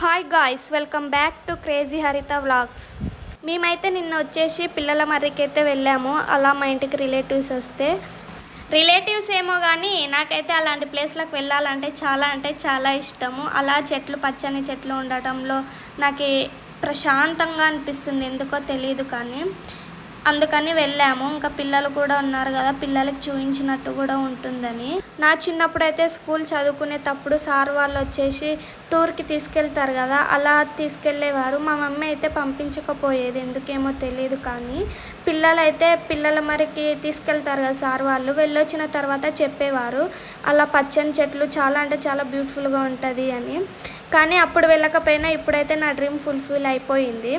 Hi guys welcome back to crazy Haritha vlogs మేమైతే నిన్న వచ్చేసి పిల్లల మర్రికైతే వెళ్ళాము. అలా మా ఇంటికి రిలేటివ్స్ వస్తే. రిలేటివ్స్ ఏమో కానీ నాకైతే అలాంటి ప్లేస్లకు వెళ్ళాలంటే చాలా అంటే చాలా ఇష్టము. అలా చెట్లు పచ్చని చెట్లు ఉండటంలో నాకు ప్రశాంతంగా అనిపిస్తుంది. ఎందుకో తెలియదు కానీ. అందుకని వెళ్ళాము. ఇంకా పిల్లలు కూడా ఉన్నారు కదా పిల్లలకి చూపించినట్టు కూడా ఉంటుందని. నా చిన్నప్పుడు అయితే స్కూల్ చదువుకునేటప్పుడు సార్ వాళ్ళు వచ్చేసి టూర్కి తీసుకెళ్తారు కదా అలా తీసుకెళ్ళేవారు. మా మమ్మీ అయితే పంపించకపోయేది ఎందుకేమో తెలియదు కానీ. పిల్లలైతే పిల్లల మరికి తీసుకెళ్తారు కదా సార్ వాళ్ళు. వెళ్ళొచ్చిన తర్వాత చెప్పేవారు. అలా పచ్చని చెట్లు చాలా అంటే చాలా బ్యూటిఫుల్గా ఉంటుంది అని. కానీ అప్పుడు వెళ్ళకపోయినా ఇప్పుడైతే నా డ్రీమ్ ఫుల్ఫిల్ అయిపోయింది.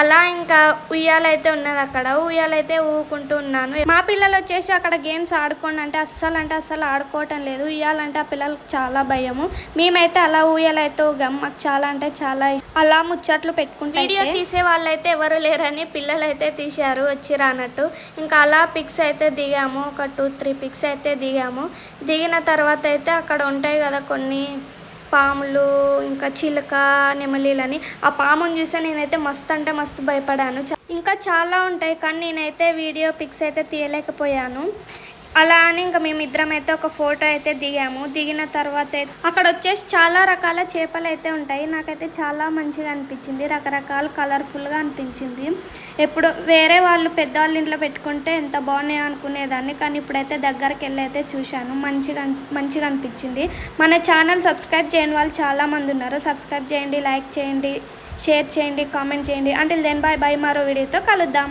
అలా ఇంకా ఉయ్యాలైతే ఉన్నది అక్కడ. ఉయ్యాలైతే ఊకుంటూ ఉన్నాను. మా పిల్లలు వచ్చేసి అక్కడ గేమ్స్ ఆడుకోండి అంటే అస్సలు అంటే అస్సలు ఆడుకోవటం లేదు. ఉయ్యాలంటే ఆ పిల్లలకు చాలా భయము. మేమైతే అలా ఉయ్యాలైతే ఊగాం. మాకు చాలా అంటే చాలా ఇష్టం. అలా ముచ్చట్లు పెట్టుకుంటాం వీడియో తీసే వాళ్ళైతే ఎవరు లేరని పిల్లలు అయితే తీశారు వచ్చి రానట్టు. ఇంకా అలా పిక్స్ అయితే దిగాము. ఒక టూ త్రీ పిక్స్ అయితే దిగాము. దిగిన తర్వాత అయితే అక్కడ ఉంటాయి కదా కొన్ని పాములు ఇంకా చిలుక నెమలీలని ఆ పాముని చూస్తే నేనైతే మస్తు అంటే మస్తు భయపడాను. ఇంకా చాలా ఉంటాయి కానీ నేనైతే వీడియో పిక్స్ అయితే తీయలేకపోయాను. అలా అని ఇంకా మేమిద్దరం అయితే ఒక ఫోటో అయితే దిగాము. దిగిన తర్వాత అయితే అక్కడ వచ్చేసి చాలా రకాల చేపలు అయితే ఉంటాయి. నాకైతే చాలా మంచిగా అనిపించింది. రకరకాల కలర్ఫుల్గా అనిపించింది. ఎప్పుడు వేరే వాళ్ళు పెద్దవాళ్ళ ఇంట్లో పెట్టుకుంటే ఎంత బాగున్నాయి అనుకునేదాన్ని. కానీ ఇప్పుడైతే దగ్గరికి వెళ్ళి అయితే చూశాను. మంచిగా మంచిగా అనిపించింది. మన ఛానల్ సబ్స్క్రైబ్ చేయని వాళ్ళు చాలామంది ఉన్నారు. సబ్స్క్రైబ్ చేయండి లైక్ చేయండి షేర్ చేయండి కామెంట్ చేయండి. అంటే దెన్ బాయ్ బాయ్ మరో వీడియోతో కలుద్దాం.